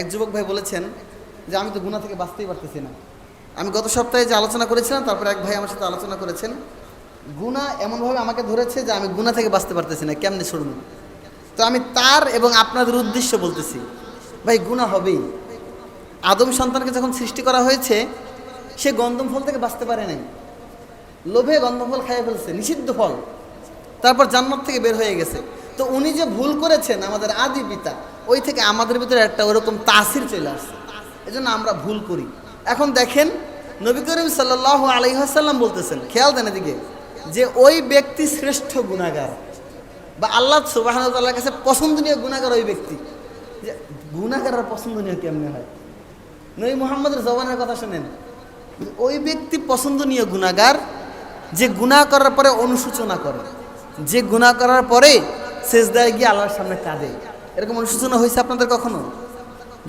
এক যুবক ভাই বলেছেন যে আমি তো গুণা থেকে বাঁচতেই পারতেছি না। আমি গত সপ্তাহে যে আলোচনা করেছিলাম, তারপর এক ভাই আমার সাথে আলোচনা করেছেন গুণা এমনভাবে আমাকে ধরেছে যে আমি গুণা থেকে বাঁচতে পারতেছি না, কেমনে ছড়ব তো আমি তার এবং আপনাদের উদ্দেশ্য বলতেছি, ভাই গুণা হবেই। আদম সন্তানকে যখন সৃষ্টি করা হয়েছে, সে গন্ধম ফল থেকে বাঁচতে পারে নাই। লোভে গন্ধম ফল খাইয়ে ফেলছে, নিষিদ্ধ ফল। তারপর জান্নাত থেকে বের হয়ে গেছে। তো উনি যে ভুল করেছেন, আমাদের আদি পিতা ওই থেকে আমাদের ভিতরে একটা ওরকম তাসির চলে আসছে এজন্য আমরা ভুল করি। এখন দেখেন, নবী করিম সাল্লাহ আলহাসাল্লাম বলতেছেন, খেয়াল দেন এদিকে, যে ওই ব্যক্তি শ্রেষ্ঠ গুণাগার বা আল্লাহ সুবাহর কাছে পছন্দনীয় গুণাগার ওই ব্যক্তি। যে গুণাগার আর পছন্দনীয় কেমনে হয়? নবী মোহাম্মদের জবানের কথা শোনেন ওই ব্যক্তি পছন্দনীয় গুণাগার যে গুণা করার পরে অনুসূচনা করে, যে গুণা করার পরে শেষদায় গিয়ে আল্লাহর সামনে কাঁদে। এরকম অনুশোচনা হয়েছে আপনাদের কখনো?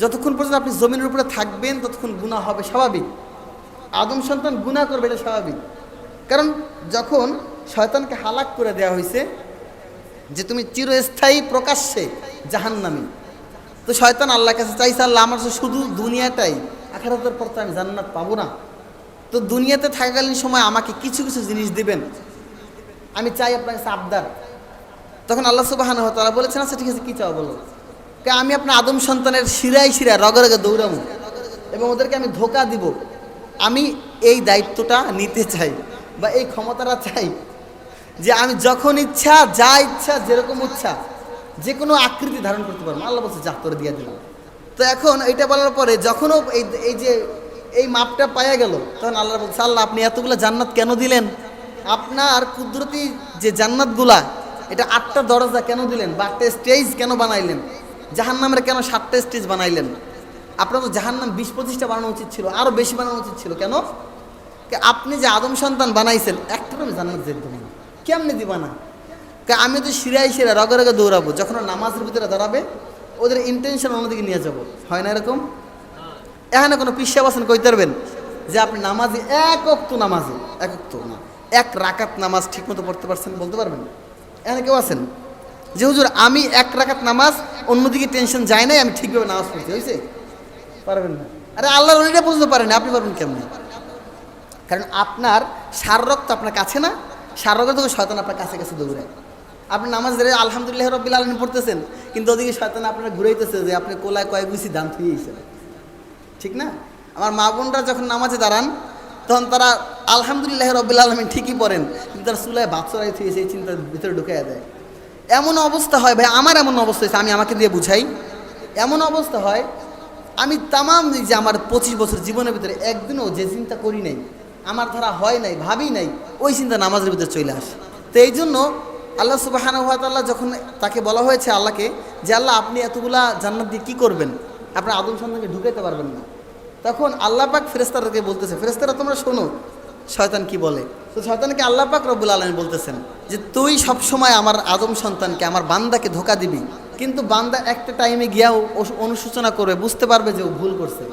যতক্ষণ পর্যন্ত আপনি জমিনের উপরে থাকবেন, ততক্ষণ গুণা হবে স্বাভাবিক। আদম সন্তান গুণা করবে, এটা স্বাভাবিক। কারণ যখন শয়তানকে হালাক করে দেওয়া হয়েছে, যে তুমি চিরস্থায়ী প্রকাশ্যে জাহান্নামী, তো শয়তান আল্লাহর কাছে চাইছে, আল্লাহ আমার শুধু দুনিয়াটাই, আখারাতের পর তো আমি জান্নাত পাবো না। তো দুনিয়াতে থাকাকালীন সময় আমাকে কিছু কিছু জিনিস দিবেন। আমি চাই আপনার কাছে আবদার। তখন আল্লাহ সুবাহান তারা বলেছেন আচ্ছা ঠিক আছে, কী চাও বলো? আমি আপনার আদম সন্তানের শিরায় শিরায় রগে রগে দৌড়াবো এবং ওদেরকে আমি ধোকা দিব। আমি এই দায়িত্বটা নিতে চাই বা এই ক্ষমতাটা চাই যে আমি যখন ইচ্ছা, যা ইচ্ছা, যেরকম ইচ্ছা যে কোনো আকৃতি ধারণ করতে পারব। আল্লাহ বলছে, যা করে দিয়ে দিলাম। তো এখন এটা বলার পরে যখনও এই এই যে, এই মাপটা পাওয়া গেল, তখন আল্লাহ বলছে, আল্লাহ, আপনি এতগুলো জান্নাত কেন দিলেন? আপনার কুদরতি যে জান্নাতগুলা এটা আটটা দরজা কেন দিলেন? বা আটটা স্টেজ কেন বানাইলেন? জাহান্নামের কেন সাতটা স্টেজ বানাইলেন? আপনার তো জাহান্নাম বিশ পঁচিশটা বানানো উচিত ছিল আরও বেশি বানানো উচিত ছিল। কেন? আপনি যে আদম সন্তান বানাইছেন একটা আমি জান্নাত যেতে দেবো কেমনে দিবা না? আমি তো শিরাই শিরা রগে রগে দৌড়াবো, যখন নামাজের ভিতরে দাঁড়াবে, ওদের ইন্টেনশন অন্যদিকে নিয়ে যাব। হয় না এরকম? এখানে কোনো পিসা বাসন কইতে পারবেন? যে আপনি নামাজে এক অক্ত নামাজে, এক অক্ত না, এক রাকাত নামাজ ঠিকমতো পড়তে পারছেন বলতে পারবেন? এখানে কেউ আছেন? যে হুজুর আমি এক রাকাত নামাজ অন্যদিকে টেনশন যায় নাই আমি ঠিকভাবে নামাজ পড়ছি হয়েছে পারবেন না। আরে আল্লাহ অলিটা বুঝতে পারেন আপনি পারবেন কেমন? কারণ আপনার সার তো আপনার কাছে না সার রক্ত থেকে শয়তান আপনার কাছে কাছে দৌড়ায়। আপনি নামাজ ধরে আলহামদুলিল্লাহ রব্বিল আলমিন পড়তেছেন কিন্তু ওদিকে শয়তান আপনার ঘুরাইতেছে যে আপনি কোলায় কয়েক গুছি দাম থুয়েছেন ঠিক না? আমার মা বোনরা যখন নামাজে দাঁড়ান তখন তারা আলহামদুলিল্লাহ রব্বিল আলমিন ঠিকই পড়েন, কিন্তু তারা চুলায় বাচ্চারাই থুয়েছে সেই চিন্তার ভিতরে ঢুকাই দেয়। এমন অবস্থা হয়, ভাই, আমার এমন অবস্থা হয়েছে, আমি আমাকে দিয়ে বুঝাই। এমন অবস্থা হয়, আমি তামাম যে আমার পঁচিশ বছর জীবনের ভিতরে একদিনও যে চিন্তা করি নাই, আমার ধারা হয় নাই, ভাবি নাই, ওই চিন্তা নামাজের ভিতরে চলে আসে। তো এই জন্য আল্লাহ সুবাহানুয়াতাল্লাহ যখন তাকে বলা হয়েছে আল্লাহকে যে, আল্লাহ, আপনি এতগুলা জান্নাত দিয়ে কী করবেন? আপনার আদম সন্তানকে ঢুকাইতে পারবেন না। তখন আল্লাহ পাক ফেরেস্তারকে বলতেছে ফেরেস্তারা তোমরা শোনো শয়তান কি বলে? তো শয়তানকে আল্লাহ পাক রব্বুল আলমী বলতেছেন যে তুই সবসময় আমার আদম সন্তানকে আমার বান্দাকে ধোকা দিবি। কিন্তু বান্দা একটা টাইমে গিয়াও ও- অনুশোচনা করবে বুঝতে পারবে যে ও ভুল করছে।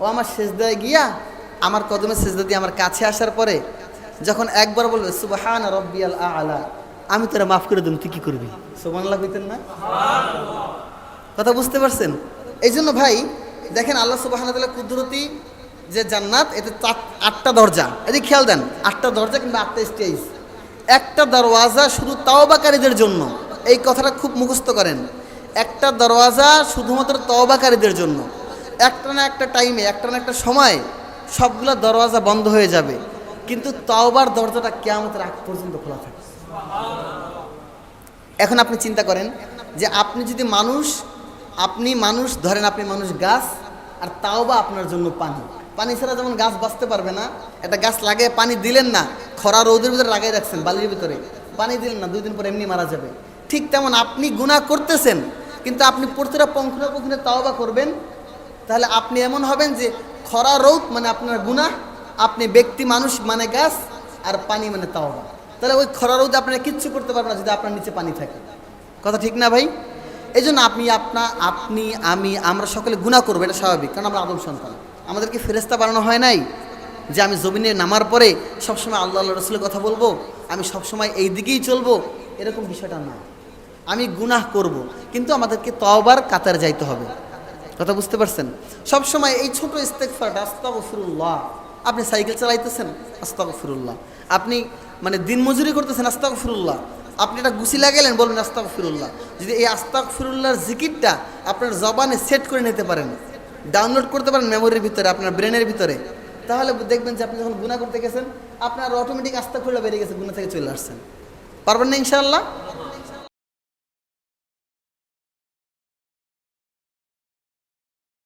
ও আমার শেষদায় গিয়া আমার কদমে শেষদা দিয়ে আমার কাছে আসার পরে যখন একবার বলবে সুবাহান রব্বিয়াল আলা আমি তোরা মাফ করে দেব তুই কি করবি? সোমান্লা কইতেন না? কথা বুঝতে পারছেন? এই জন্য ভাই দেখেন আল্লাহ সুবাহ কুদরতি যে জান্নাত, এতে আটটা দরজা। এদিকে খেয়াল দেন, আটটা দরজা কিংবা আটটা স্টেজ একটা দরওয়াজা শুধু তাওবাকারীদের জন্য। এই কথাটা খুব মুখস্থ করেন। একটা দরওয়াজা শুধুমাত্র তওবাকারীদের জন্য। একটা না একটা টাইমে একটা না একটা সময় সবগুলো দরওয়াজা বন্ধ হয়ে যাবে। কিন্তু তাওবার দরজাটা কেয়ামতের আগ পর্যন্ত খোলা থাকে। এখন আপনি চিন্তা করেন যে আপনি যদি মানুষ, আপনি মানুষ, ধরেন আপনি মানুষ গাছ, আর তাওবা আপনার জন্য পানি। পানি ছাড়া যেমন গাছ বাঁচতে পারবে না, একটা গাছ লাগিয়ে পানি দিলেন না, খরা রোদের ভিতরে লাগাই রাখছেন বালির ভিতরে, পানি দিলেন না, দুই দিন পর এমনি মারা যাবে। ঠিক তেমন আপনি গুণা করতেছেন, কিন্তু আপনি প্রতিটা পঙ্খুরা পঙ্খুরে তাও বা করবেন, তাহলে আপনি এমন হবেন যে খরা রৌদ মানে আপনার গুণা আপনি ব্যক্তি মানুষ মানে গাছ আর পানি মানে তাওবা। তাহলে ওই খরা রৌদে আপনারা কিচ্ছু করতে পারবেন না যদি আপনার নিচে পানি থাকে। কথা ঠিক না ভাই? এই জন্য আপনি আপনা, আপনি, আমি, আমরা সকলে গুণা করব, এটা স্বাভাবিক, কারণ আমরা আদম সন্তান। আমাদেরকে ফেরেস্তা বানানো হয় নাই? যে আমি জমিনে নামার পরে সবসময় আল্লাহ আল্লাহ রসুলের কথা বলব, আমি সবসময় এই দিকেই চলবো, এরকম বিষয়টা না। আমি গুনাহ করব। কিন্তু আমাদেরকে তওবার কাতার যাইতে হবে। কথা বুঝতে পারছেন? সবসময় এই ছোট ইস্তেকফারটা আস্তাগফিরুল্লাহ। আপনি সাইকেল চালাইতেছেন, আস্তাগফিরুল্লাহ। আপনি মানে দিনমজুরি করতেছেন, আস্তাগফিরুল্লাহ। আপনি এটা গুছি লাগাইলেন বলবেন আস্তাগফিরুল্লাহ। যদি এই আস্তাগফিরুল্লাহর জিকিরটা আপনার জবানে সেট করে নিতে পারেন ডাউনলোড করতে পারেন মেমোরির ভিতরে, আপনার ব্রেনের ভিতরে। তাহলে দেখবেন যে আপনি যখন গুণা করতে গেছেন, আপনার অটোমেটিক আস্তাগফিরুল্লাহ বেরিয়ে গেছে গুণা থেকে চলে আসছেন। পারবেন না ইনশাআল্লাহ?